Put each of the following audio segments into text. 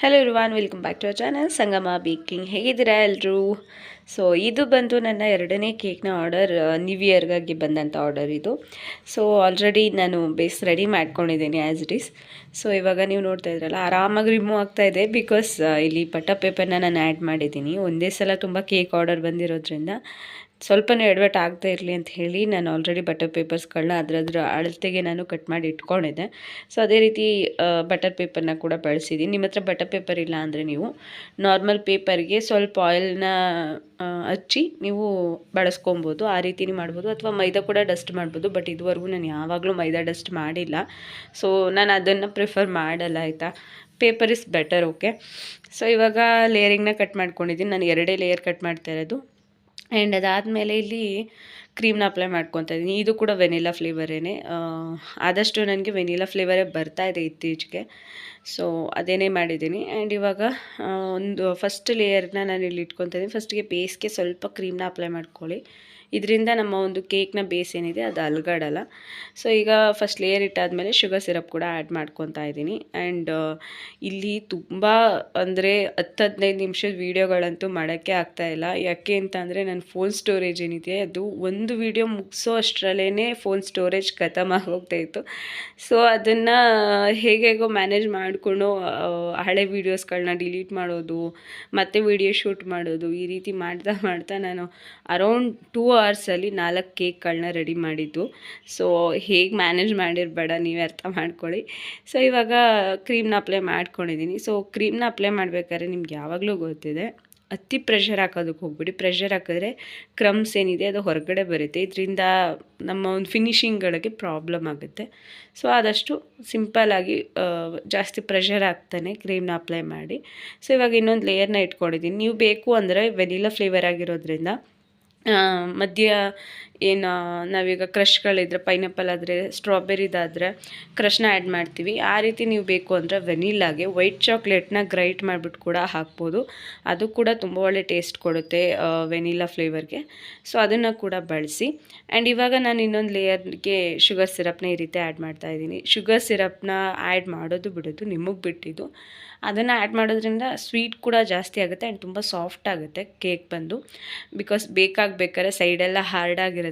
Hello ಇರುವಾನ್ welcome back to our channel Sangama baking ಹೇಗಿದ್ದೀರಾ ಎಲ್ಲರೂ so ಇದು ಬಂದು ನನ್ನ ಎರಡನೇ ಕೇಕ್ನ ಆರ್ಡರ್ ನ್ಯೂ ಇಯರ್ಗಾಗಿ ಬಂದಂಥ ಆರ್ಡರ್ ಇದು. ಸೊ ಆಲ್ರೆಡಿ ನಾನು ಬೇಸ್ ರೆಡಿ ಮಾಡ್ಕೊಂಡಿದ್ದೀನಿ ಆ್ಯಸ್ ಇಟ್ ಈಸ್ ಸೊ ಇವಾಗ ನೀವು ನೋಡ್ತಾ ಇದ್ರಲ್ಲ, ಆರಾಮಾಗಿ ರಿಮೂವ್ ಆಗ್ತಾ ಇದೆ ಬಿಕಾಸ್ ಇಲ್ಲಿ ಪಟ್ಟ ಪೇಪರ್ನ ನಾನು ಆ್ಯಡ್ ಮಾಡಿದ್ದೀನಿ. ಒಂದೇ ಸಲ ತುಂಬ ಕೇಕ್ ಆರ್ಡರ್ ಬಂದಿರೋದ್ರಿಂದ. ಸ್ವಲ್ಪನೂ ಎಡವಟ್ ಆಗ್ತಾ ಇರಲಿ ಅಂತ ಹೇಳಿ ನಾನು ಆಲ್ರೆಡಿ ಬಟರ್ ಪೇಪರ್ಸ್ಗಳನ್ನ ಅದರದ್ರ ಅಳತೆಗೆ ನಾನು ಕಟ್ ಮಾಡಿ ಇಟ್ಕೊಂಡಿದ್ದೆ. ಸೊ ಅದೇ ರೀತಿ ಬಟರ್ ಪೇಪರ್ನ ಕೂಡ ಬಳಸಿದ್ದೀನಿ ನಿಮ್ಮ ಹತ್ರ ಬಟರ್ ಪೇಪರ್ ಇಲ್ಲ ಅಂದರೆ ನೀವು ನಾರ್ಮಲ್ ಪೇಪರ್ಗೆ ಸ್ವಲ್ಪ ಆಯಿಲ್ನ ಹಚ್ಚಿ ನೀವು ಬಳಸ್ಕೊಬೋದು. ಆ ರೀತಿನೇ ಮಾಡ್ಬೋದು. ಅಥವಾ ಮೈದಾ ಕೂಡ ಡಸ್ಟ್ ಮಾಡ್ಬೋದು. ಬಟ್ ಇದುವರೆಗೂ ನಾನು ಯಾವಾಗಲೂ ಮೈದಾ ಡಸ್ಟ್ ಮಾಡಿಲ್ಲ. ಸೊ ನಾನು ಅದನ್ನು ಪ್ರಿಫರ್ ಮಾಡಲ್ಲ, ಆಯಿತಾ? Paper is better okay so ಇವಾಗ ಲೇಯರಿಂಗ್ನ ಕಟ್ ಮಾಡ್ಕೊಂಡಿದ್ದೀನಿ ನಾನು ಎರಡೇ ಲೇಯರ್ ಕಟ್ ಮಾಡ್ತಾ ಇರೋದು. ಆ್ಯಂಡ್ ಅದಾದಮೇಲೆ ಇಲ್ಲಿ ಕ್ರೀಮ್ನ ಅಪ್ಲೈ ಮಾಡ್ಕೊತಾ ಇದ್ದೀನಿ. ಇದು ಕೂಡ ವೆನಿಲಾ ಫ್ಲೇವರೇನೆ ಆದಷ್ಟು ನನಗೆ ವೆನಿಲಾ ಫ್ಲೇವರೇ ಬರ್ತಾ ಇದೆ ಇತ್ತೀಚೆಗೆ. ಸೊ ಅದೇನೇ ಮಾಡಿದ್ದೀನಿ. ಆ್ಯಂಡ್ ಇವಾಗ ಒಂದು ಫಸ್ಟ್ ಲೇಯರ್ನ ನಾನು ಇಲ್ಲಿ ಇಟ್ಕೊತಿದ್ದೀನಿ ಫಸ್ಟಿಗೆ ಬೇಸ್ಗೆ ಸ್ವಲ್ಪ ಕ್ರೀಮ್ನ ಅಪ್ಲೈ ಮಾಡ್ಕೊಳ್ಳಿ. ಇದರಿಂದ ನಮ್ಮ ಒಂದು ಕೇಕ್ನ ಬೇಸ್ ಏನಿದೆ, ಅದು ಅಲ್ಗಾಡಲ್ಲ. ಸೊ ಈಗ ಫಸ್ಟ್ ಲೇಯರ್ ಇಟ್ಟಾದಮೇಲೆ ಶುಗರ್ ಸಿರಪ್ ಕೂಡ ಆ್ಯಡ್ ಮಾಡ್ಕೊತಾ ಇದ್ದೀನಿ. ಆ್ಯಂಡ್ ಇಲ್ಲಿ ತುಂಬ ಅಂದರೆ ಹತ್ತು ಹದಿನೈದು ನಿಮಿಷದ ವೀಡಿಯೋಗಳಂತೂ ಮಾಡೋಕ್ಕೆ ಇಲ್ಲ. ಯಾಕೆ ಅಂತ ಅಂದರೆ ನನ್ನ ಫೋನ್ ಸ್ಟೋರೇಜ್ ಏನಿದೆ, ಅದು ಒಂದು ವೀಡಿಯೋ ಮುಗಿಸೋ ಅಷ್ಟರಲ್ಲೇ ಫೋನ್ ಸ್ಟೋರೇಜ್ ಖತಮ್ ಆಗೋಗ್ತಾ ಇತ್ತು. ಸೊ ಅದನ್ನು ಹೇಗೇಗೋ ಮ್ಯಾನೇಜ್ ಮಾಡಿಕೊಂಡು ಹಳೆ ವೀಡಿಯೋಸ್ಗಳನ್ನ ಡಿಲೀಟ್ ಮಾಡೋದು, ಮತ್ತೆ ವೀಡಿಯೋ ಶೂಟ್ ಮಾಡೋದು, ಈ ರೀತಿ ಮಾಡ್ತಾ ಮಾಡ್ತಾ ನಾನು ಅರೌಂಡ್ ಟೂ ಅವರ್ಸಲ್ಲಿ ನಾಲ್ಕು ಕೇಕ್ಗಳನ್ನ ರೆಡಿ ಮಾಡಿದ್ದು. ಸೊ ಹೇಗೆ ಮ್ಯಾನೇಜ್ ಮಾಡಿರಬೇಡ, ನೀವೇ ಅರ್ಥ ಮಾಡ್ಕೊಳ್ಳಿ. ಸೊ ಇವಾಗ ಕ್ರೀಮ್ನ ಅಪ್ಲೈ ಮಾಡ್ಕೊಂಡಿದ್ದೀನಿ ಸೊ ಕ್ರೀಮ್ನ ಅಪ್ಲೈ ಮಾಡಬೇಕಾದ್ರೆ ನಿಮ್ಗೆ ಯಾವಾಗಲೂ ಗೊತ್ತಿದೆ. ಅತಿ ಪ್ರೆಷರ್ ಹಾಕೋದಕ್ಕೆ ಹೋಗ್ಬಿಡಿ. ಪ್ರೆಷರ್ ಹಾಕಿದ್ರೆ ಕ್ರಮ್ಸ್ ಏನಿದೆ ಅದು ಹೊರಗಡೆ ಬರುತ್ತೆ. ಇದರಿಂದ ನಮ್ಮ ಒಂದು ಫಿನಿಷಿಂಗ್ಗಳಿಗೆ ಪ್ರಾಬ್ಲಮ್ ಆಗುತ್ತೆ. ಸೊ ಆದಷ್ಟು ಸಿಂಪಲ್ಲಾಗಿ ಜಾಸ್ತಿ ಪ್ರೆಷರ್ ಹಾಕ್ತಾನೆ ಕ್ರೀಮ್ನ ಅಪ್ಲೈ ಮಾಡಿ. ಸೊ ಇವಾಗ ಇನ್ನೊಂದು ಲೇಯರ್ನ ಇಟ್ಕೊಂಡಿದ್ದೀನಿ ನೀವು ಬೇಕು ಅಂದರೆ ವೆನಿಲಾ ಫ್ಲೇವರ್ ಆಗಿರೋದ್ರಿಂದ ಮಧ್ಯ ಏನು ನಾವೀಗ ಕ್ರಷ್ಗಳಿದ್ರೆ ಪೈನಾಪಲ್ ಆದರೆ ಸ್ಟ್ರಾಬೆರಿದಾದರೆ ಕ್ರಷ್ನ ಆ್ಯಡ್ ಮಾಡ್ತೀವಿ. ಆ ರೀತಿ ನೀವು ಬೇಕು ಅಂದರೆ ವೆನಿಲಾಗೆ ವೈಟ್ ಚಾಕ್ಲೇಟ್ನ ಗ್ರೈಟ್ ಮಾಡಿಬಿಟ್ಟು ಕೂಡ ಹಾಕ್ಬೋದು. ಅದು ಕೂಡ ತುಂಬ ಒಳ್ಳೆ ಟೇಸ್ಟ್ ಕೊಡುತ್ತೆ ವೆನಿಲಾ ಫ್ಲೇವರ್ಗೆ ಸೊ ಅದನ್ನು ಕೂಡ ಬಳಸಿ. ಆ್ಯಂಡ್ ಇವಾಗ ನಾನು ಇನ್ನೊಂದು ಲೇಯರ್ಗೆ ಶುಗರ್ ಸಿರಪ್ನ ಈ ರೀತಿ ಆ್ಯಡ್ ಮಾಡ್ತಾ ಇದ್ದೀನಿ. ಶುಗರ್ ಸಿರಪ್ನ ಆ್ಯಡ್ ಮಾಡೋದು ಬಿಡೋದು ನಿಮಗೆ ಬಿಟ್ಟಿದ್ದು. ಅದನ್ನು ಆ್ಯಡ್ ಮಾಡೋದ್ರಿಂದ ಸ್ವೀಟ್ ಕೂಡ ಜಾಸ್ತಿ ಆಗುತ್ತೆ ಆ್ಯಂಡ್ ತುಂಬ ಸಾಫ್ಟ್ ಆಗುತ್ತೆ ಕೇಕ್ ಬಂದು. ಬಿಕಾಸ್ ಬೇಕಾಗಬೇಕಾದ್ರೆ ಸೈಡೆಲ್ಲ ಹಾರ್ಡ್ ಆಗಿರುತ್ತೆ.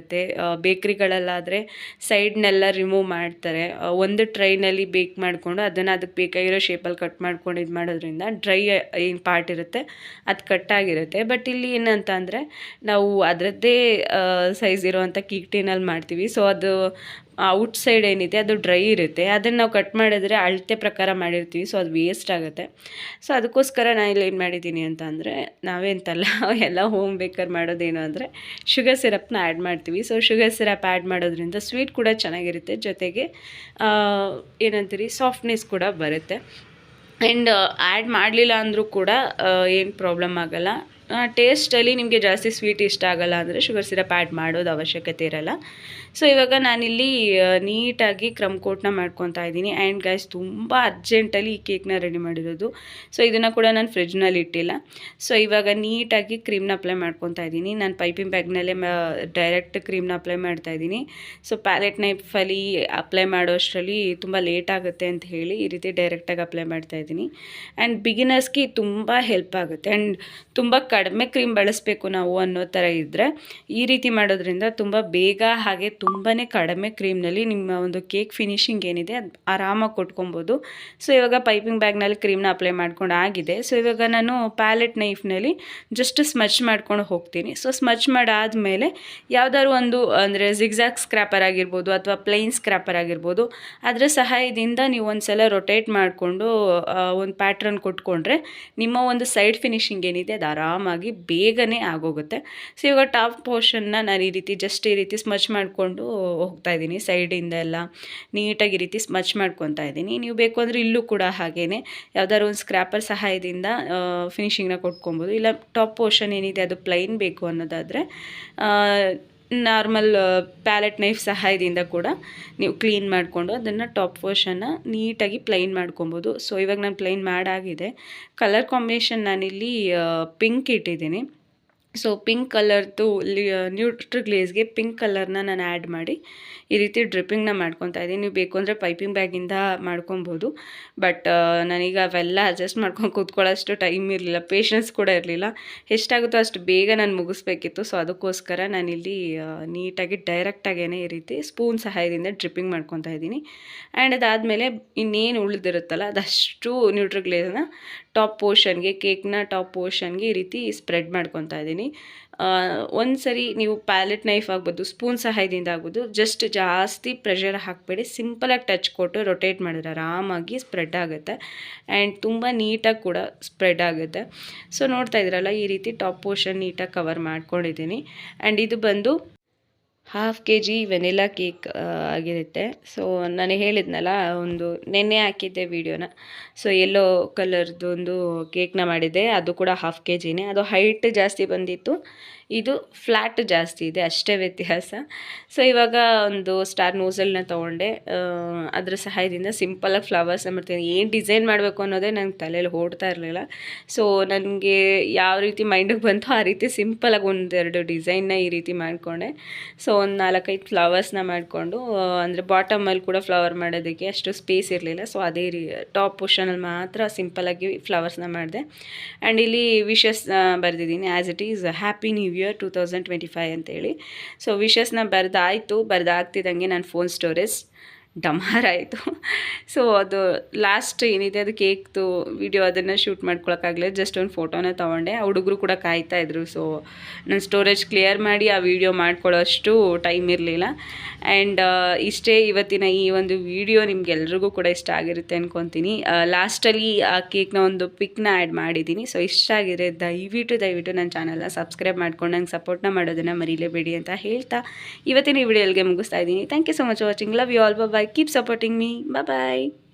ಬೇಕ್ರಿಗಳಲ್ಲಾದರೆ ಸೈಡ್ನೆಲ್ಲ ರಿಮೂವ್ ಮಾಡ್ತಾರೆ. ಒಂದು ಟ್ರೈನಲ್ಲಿ ಬೇಕ್ ಮಾಡಿಕೊಂಡು ಅದನ್ನು ಅದಕ್ಕೆ ಬೇಕಾಗಿರೋ ಶೇಪಲ್ಲಿ ಕಟ್ ಮಾಡ್ಕೊಂಡು ಇದು ಮಾಡೋದ್ರಿಂದ ಡ್ರೈ ಏನು ಪಾರ್ಟ್ ಇರುತ್ತೆ. ಅದು ಕಟ್ಟಾಗಿರುತ್ತೆ ಬಟ್ ಇಲ್ಲಿ ಏನಂತ ಅಂದರೆ ನಾವು ಅದರದ್ದೇ ಸೈಜ್ ಇರೋವಂಥ ಕೀಕ್ ಟೀನಲ್ಲಿ ಮಾಡ್ತೀವಿ. ಸೊ ಅದು ಔಟ್ ಸೈಡ್ ಏನಿದೆ, ಅದು ಡ್ರೈ ಇರುತ್ತೆ. ಅದನ್ನು ನಾವು ಕಟ್ ಮಾಡಿದ್ರೆ ಅಳತೆ ಪ್ರಕಾರ ಮಾಡಿರ್ತೀವಿ. ಸೊ ಅದು ವೇಸ್ಟ್ ಆಗುತ್ತೆ. ಸೊ ಅದಕ್ಕೋಸ್ಕರ ನಾನು ಇಲ್ಲಿ ಏನು ಮಾಡಿದ್ದೀನಿ ಅಂತ ಅಂದರೆ, ನಾವೇಂತಲ್ಲ, ಎಲ್ಲ ಹೋಮ್ ಬೇಕರ್ ಮಾಡೋದೇನು ಅಂದರೆ ಶುಗರ್ ಸಿರಪ್ನ ಆ್ಯಡ್ ಮಾಡ್ತೀವಿ. ಸೊ ಶುಗರ್ ಸಿರಪ್ ಆ್ಯಡ್ ಮಾಡೋದ್ರಿಂದ ಸ್ವೀಟ್ ಕೂಡ ಚೆನ್ನಾಗಿರುತ್ತೆ. ಜೊತೆಗೆ ಏನಂತೀರಿ ಸಾಫ್ಟ್ನೆಸ್ ಕೂಡ ಬರುತ್ತೆ. ಆ್ಯಂಡ್ ಆ್ಯಡ್ ಮಾಡಲಿಲ್ಲ ಅಂದರೂ ಕೂಡ ಏನು ಪ್ರಾಬ್ಲಮ್ ಆಗಲ್ಲ. ಟೇಸ್ಟಲ್ಲಿ ನಿಮಗೆ ಜಾಸ್ತಿ ಸ್ವೀಟ್ ಇಷ್ಟ ಆಗಲ್ಲ ಅಂದರೆ ಶುಗರ್ ಸಿರಪ್ ಆ್ಯಡ್ ಮಾಡೋದು ಅವಶ್ಯಕತೆ ಇರಲ್ಲ. ಸೊ ಇವಾಗ ನಾನಿಲ್ಲಿ ನೀಟಾಗಿ ಕ್ರಮ್ ಕೋಟ್ನ ಮಾಡ್ಕೊತಾ ಇದ್ದೀನಿ. ಆ್ಯಂಡ್ ಗೈಸ್ ತುಂಬ ಅರ್ಜೆಂಟಲ್ಲಿ ಈ ಕೇಕ್ನ ರೆಡಿ ಮಾಡಿರೋದು. ಸೊ ಇದನ್ನು ಕೂಡ ನಾನು ಫ್ರಿಜ್ನಲ್ಲಿ ಇಟ್ಟಿಲ್ಲ. ಸೊ ಇವಾಗ ನೀಟಾಗಿ ಕ್ರೀಮ್ನ ಅಪ್ಲೈ ಮಾಡ್ಕೊತಾ ಇದ್ದೀನಿ. ನಾನು ಪೈಪಿಂಗ್ ಬ್ಯಾಗ್ನಲ್ಲೇ ಡೈರೆಕ್ಟ್ ಕ್ರೀಮ್ನ ಅಪ್ಲೈ ಮಾಡ್ತಾ ಇದ್ದೀನಿ. ಸೊ ಪ್ಯಾಲೆಟ್ ನೈಫಲ್ಲಿ ಅಪ್ಲೈ ಮಾಡೋ ಅಷ್ಟರಲ್ಲಿ ತುಂಬ ಲೇಟ್ ಆಗುತ್ತೆ ಅಂತ ಹೇಳಿ ಈ ರೀತಿ ಡೈರೆಕ್ಟಾಗಿ ಅಪ್ಲೈ ಮಾಡ್ತಾ ಇದ್ದೀನಿ. ಆ್ಯಂಡ್ ಬಿಗಿನರ್ಸ್ಗೆ ತುಂಬ ಹೆಲ್ಪ್ ಆಗುತ್ತೆ. ಆ್ಯಂಡ್ ತುಂಬ ಕಡಿಮೆ ಕ್ರೀಮ್ ಬಳಸಬೇಕು ನಾವು ಅನ್ನೋ ಥರ ಇದ್ದರೆ ಈ ರೀತಿ ಮಾಡೋದ್ರಿಂದ ತುಂಬ ಬೇಗ ಹಾಗೆ ಕಡಿಮೆ ಕ್ರೀಮ್ನಲ್ಲಿ ನಿಮ್ಮ ಒಂದು ಕೇಕ್ ಫಿನಿಶಿಂಗ್ ಏನಿದೆ ಅದು ಆರಾಮಾಗಿ ಕೊಟ್ಕೊಬೋದು. ಸೊ ಇವಾಗ ಪೈಪಿಂಗ್ ಬ್ಯಾಗ್ನಲ್ಲಿ ಕ್ರೀಮ್ನ ಅಪ್ಲೈ ಮಾಡ್ಕೊಂಡು ಆಗಿದೆ. ಸೊ ಇವಾಗ ನಾನು ಪ್ಯಾಲೆಟ್ ನೈಫ್ನಲ್ಲಿ ಜಸ್ಟ್ ಸ್ಮಚ್ ಮಾಡ್ಕೊಂಡು ಹೋಗ್ತೀನಿ. ಸೊ ಸ್ಮಚ್ ಮಾಡಾದಮೇಲೆ ಯಾವುದಾದ್ರು ಒಂದು, ಅಂದರೆ ಜಿಗ್ಜಾಗ್ ಸ್ಕ್ರ್ಯಾಪರ್ ಆಗಿರ್ಬೋದು ಅಥವಾ ಪ್ಲೈನ್ ಸ್ಕ್ರ್ಯಾಪರ್ ಆಗಿರ್ಬೋದು, ಅದರ ಸಹಾಯದಿಂದ ನೀವು ಒಂದು ಸಲ ರೊಟೇಟ್ ಮಾಡಿಕೊಂಡು ಒಂದು ಪ್ಯಾಟ್ರನ್ ಕೊಟ್ಕೊಂಡ್ರೆ ನಿಮ್ಮ ಒಂದು ಸೈಡ್ ಫಿನಿಶಿಂಗ್ ಏನಿದೆ ಅದು ಆರಾಮಾಗಿ ಬೇಗನೆ ಆಗೋಗುತ್ತೆ. ಸೊ ಇವಾಗ ಟಾಪ್ ಪೋರ್ಷನ್ನ ನಾನು ಈ ರೀತಿ ಜಸ್ಟ್ ಈ ರೀತಿ ಸ್ಮಚ್ ಮಾಡಿಕೊಂಡು ಹೋಗ್ತಾ ಇದ್ದೀನಿ ಸೈಡಿಂದ ಎಲ್ಲ ನೀಟಾಗಿ ಈ ರೀತಿ ಸ್ಮಚ್ ಮಾಡ್ಕೊತಾ ಇದ್ದೀನಿ. ನೀವು ಬೇಕು ಅಂದರೆ ಇಲ್ಲೂ ಕೂಡ ಹಾಗೇ ಯಾವ್ದಾದ್ರು ಒಂದು ಸ್ಕ್ರ್ಯಾಪರ್ ಸಹಾಯದಿಂದ ಫಿನಿಷಿಂಗ್ನ ಕೊಟ್ಕೊಬೋದು. ಇಲ್ಲ ಟಾಪ್ ಪೋರ್ಷನ್ ಏನಿದೆ, ಅದು ಪ್ಲೈನ್ ಬೇಕು ಅನ್ನೋದಾದರೆ ನಾರ್ಮಲ್ ಪ್ಯಾಲೆಟ್ ನೈಫ್ ಸಹಾಯದಿಂದ ಕೂಡ ನೀವು ಕ್ಲೀನ್ ಮಾಡಿಕೊಂಡು ಅದನ್ನು ಟಾಪ್ ಪೋರ್ಷನ್ನ ನೀಟಾಗಿ ಪ್ಲೈನ್ ಮಾಡ್ಕೊಬೋದು. ಸೊ ಇವಾಗ ನಾನು ಪ್ಲೈನ್ ಮಾಡಾಗಿದೆ. ಕಲರ್ ಕಾಂಬಿನೇಷನ್ ನಾನಿಲ್ಲಿ ಪಿಂಕ್ ಇಟ್ಟಿದ್ದೀನಿ. ಸೊ ಪಿಂಕ್ ಕಲರ್ದು ನ್ಯೂಟ್ರ್ ಗ್ಲೇಸ್ಗೆ ಪಿಂಕ್ ಕಲರ್ನ ನಾನು ಆ್ಯಡ್ ಮಾಡಿ, ಈ ರೀತಿ ಡ್ರಿಪ್ಪಿಂಗ್ನ ಮಾಡ್ಕೊತಾ ಇದ್ದೀನಿ. ನೀವು ಬೇಕು ಅಂದರೆ ಪೈಪಿಂಗ್ ಬ್ಯಾಗಿಂದ ಮಾಡ್ಕೊಬೋದು. ಬಟ್ ನನಗೆ ಅವೆಲ್ಲ ಅಡ್ಜಸ್ಟ್ ಮಾಡ್ಕೊಂಡು ಕೂತ್ಕೊಳ್ಳೋಷ್ಟು ಟೈಮ್ ಇರಲಿಲ್ಲ ಪೇಷನ್ಸ್ ಕೂಡ ಇರಲಿಲ್ಲ. ಎಷ್ಟಾಗುತ್ತೋ ಅಷ್ಟು ಬೇಗ ನಾನು ಮುಗಿಸ್ಬೇಕಿತ್ತು. ಸೊ ಅದಕ್ಕೋಸ್ಕರ ನಾನಿಲ್ಲಿ ನೀಟಾಗಿ ಡೈರೆಕ್ಟಾಗೇ ಈ ರೀತಿ ಸ್ಪೂನ್ ಸಹಾಯದಿಂದ ಡ್ರಿಪ್ಪಿಂಗ್ ಮಾಡ್ಕೊತಾ ಇದ್ದೀನಿ. ಆ್ಯಂಡ್ ಅದಾದಮೇಲೆ ಇನ್ನೇನು ಉಳಿದಿರುತ್ತಲ್ಲ, ಅದಷ್ಟು ನ್ಯೂಟ್ರ್ ಟಾಪ್ ಪೋರ್ಷನ್ಗೆ ಕೇಕ್ನ ಟಾಪ್ ಪೋರ್ಷನ್ಗೆ ಈ ರೀತಿ ಸ್ಪ್ರೆಡ್ ಮಾಡ್ಕೊತಾ ಇದ್ದೀನಿ. ಒಂದು ಸರಿ ನೀವು ಪ್ಯಾಲೆಟ್ ನೈಫ್ ಆಗ್ಬೋದು ಸ್ಪೂನ್ ಸಹಾಯದಿಂದ ಆಗ್ಬೋದು ಜಸ್ಟ್ ಜಾಸ್ತಿ ಪ್ರೆಷರ್ ಹಾಕಬೇಡಿ. ಸಿಂಪಲಾಗಿ ಟಚ್ ಕೊಟ್ಟು ರೊಟೇಟ್ ಮಾಡಿದ್ರೆ ಆರಾಮಾಗಿ ಸ್ಪ್ರೆಡ್ ಆಗುತ್ತೆ. ಆ್ಯಂಡ್ ತುಂಬ ನೀಟಾಗಿ ಕೂಡ ಸ್ಪ್ರೆಡ್ ಆಗುತ್ತೆ. ಸೊ ನೋಡ್ತಾ ಇದ್ರಲ್ಲ ಈ ರೀತಿ ಟಾಪ್ ಪೋರ್ಷನ್ ನೀಟಾಗಿ ಕವರ್ ಮಾಡ್ಕೊಂಡಿದ್ದೀನಿ. ಆ್ಯಂಡ್ ಇದು ಬಂದು half k g vanilla cake ಆಗಿರುತ್ತೆ. ಸೊ ನಾನು ಹೇಳಿದ್ನಲ್ಲ, ಒಂದು ನೆನ್ನೆ ಹಾಕಿದ್ದೆ ವೀಡಿಯೋನ ಸೊ ಎಲ್ಲೋ ಕಲರ್ದು ಒಂದು ಕೇಕ್ನ ಮಾಡಿದ್ದೆ. ಅದು ಕೂಡ ಹಾಫ್ ಕೆ ಜಿನೇ ಅದು ಹೈಟ್ ಜಾಸ್ತಿ ಬಂದಿತ್ತು. ಇದು ಫ್ಲ್ಯಾಟ್ ಜಾಸ್ತಿ ಇದೆ, ಅಷ್ಟೇ ವ್ಯತ್ಯಾಸ. ಸೊ ಇವಾಗ ಒಂದು ಸ್ಟಾರ್ ನೋಸಲ್ನ ತೊಗೊಂಡೆ. ಅದರ ಸಹಾಯದಿಂದ ಸಿಂಪಲಾಗಿ ಫ್ಲವರ್ಸ್ನ ಮಾಡ್ತೀನಿ. ಏನು ಡಿಸೈನ್ ಮಾಡಬೇಕು ಅನ್ನೋದೇ ನಂಗೆ ತಲೆಯಲ್ಲಿ ಓಡ್ತಾ ಇರಲಿಲ್ಲ. ಸೊ ನನಗೆ ಯಾವ ರೀತಿ ಮೈಂಡಿಗೆ ಬಂತು ಆ ರೀತಿ ಸಿಂಪಲಾಗಿ ಒಂದೆರಡು ಡಿಸೈನ್ನ ಈ ರೀತಿ ಮಾಡಿಕೊಂಡೆ. ಸೊ ಒಂದು ನಾಲ್ಕೈದು ಫ್ಲವರ್ಸ್ನ ಮಾಡಿಕೊಂಡು ಅಂದರೆ ಬಾಟಮಲ್ಲಿ ಕೂಡ ಫ್ಲವರ್ ಮಾಡೋದಕ್ಕೆ ಅಷ್ಟು ಸ್ಪೇಸ್ ಇರಲಿಲ್ಲ. ಸೊ ಅದೇ ರೀ ಟಾಪ್ ಪೋರ್ಷನಲ್ಲಿ ಮಾತ್ರ ಸಿಂಪಲಾಗಿ ಫ್ಲವರ್ಸ್ನ ಮಾಡಿದೆ. ಆ್ಯಂಡ್ ಇಲ್ಲಿ ವಿಶಸ್ ಬರೆದಿದ್ದೀನಿ. As it is happy new year two thousand twenty five ಅಂತೇಳಿ ಸೊ ವಿಶಸ್ನ ಬರೆದಾಯಿತು ಬರೆದಾಗ್ತಿದ್ದಂಗೆ ನಾನು ಫೋನ್ ಸ್ಟೋರೇಜ್ ಡಮಾರ್ ಆಯಿತು. ಸೊ ಅದು ಲಾಸ್ಟ್ ಏನಿದೆ, ಅದು ಕೇಕ್ದು ವಿಡಿಯೋ ಅದನ್ನು ಶೂಟ್ ಮಾಡ್ಕೊಳಕ್ಕಾಗಲಿಲ್ಲ. ಜಸ್ಟ್ ಒಂದು ಫೋಟೋನ ತೊಗೊಂಡೆ. ಆ ಹುಡುಗರು ಕೂಡ ಕಾಯ್ತಾ ಇದ್ರು. ಸೊ ನನ್ನ ಸ್ಟೋರೇಜ್ ಕ್ಲಿಯರ್ ಮಾಡಿ ಆ ವಿಡಿಯೋ ಮಾಡ್ಕೊಳ್ಳೋಷ್ಟು ಟೈಮ್ ಇರಲಿಲ್ಲ. ಆ್ಯಂಡ್ ಇಷ್ಟೇ ಇವತ್ತಿನ ಈ ಒಂದು ವಿಡಿಯೋ ನಿಮ್ಗೆಲ್ರಿಗೂ ಕೂಡ ಇಷ್ಟ ಆಗಿರುತ್ತೆ ಅನ್ಕೊತೀನಿ. ಲಾಸ್ಟಲ್ಲಿ ಆ ಕೇಕ್ನ ಒಂದು ಪಿಕ್ನ ಆ್ಯಡ್ ಮಾಡಿದ್ದೀನಿ ಸೊ ಇಷ್ಟ ಆಗಿದ್ರೆ ದಯವಿಟ್ಟು ದಯವಿಟ್ಟು ನನ್ನ ಚಾನಲ್ನ ಸಬ್ಸ್ಕ್ರೈಬ್ ಮಾಡ್ಕೊಂಡು ನಂಗೆ ಸಪೋರ್ಟ್ನ ಮಾಡೋದನ್ನು ಮರೀಲೇಬೇಡಿ ಅಂತ ಹೇಳ್ತಾ ಇವತ್ತಿನ ಈ ವಿಡಿಯೋಲ್ಗೆ ಮುಗಿಸ್ತಾ ಇದ್ದೀನಿ. Thank you so much watching love you all keep supporting me. Bye bye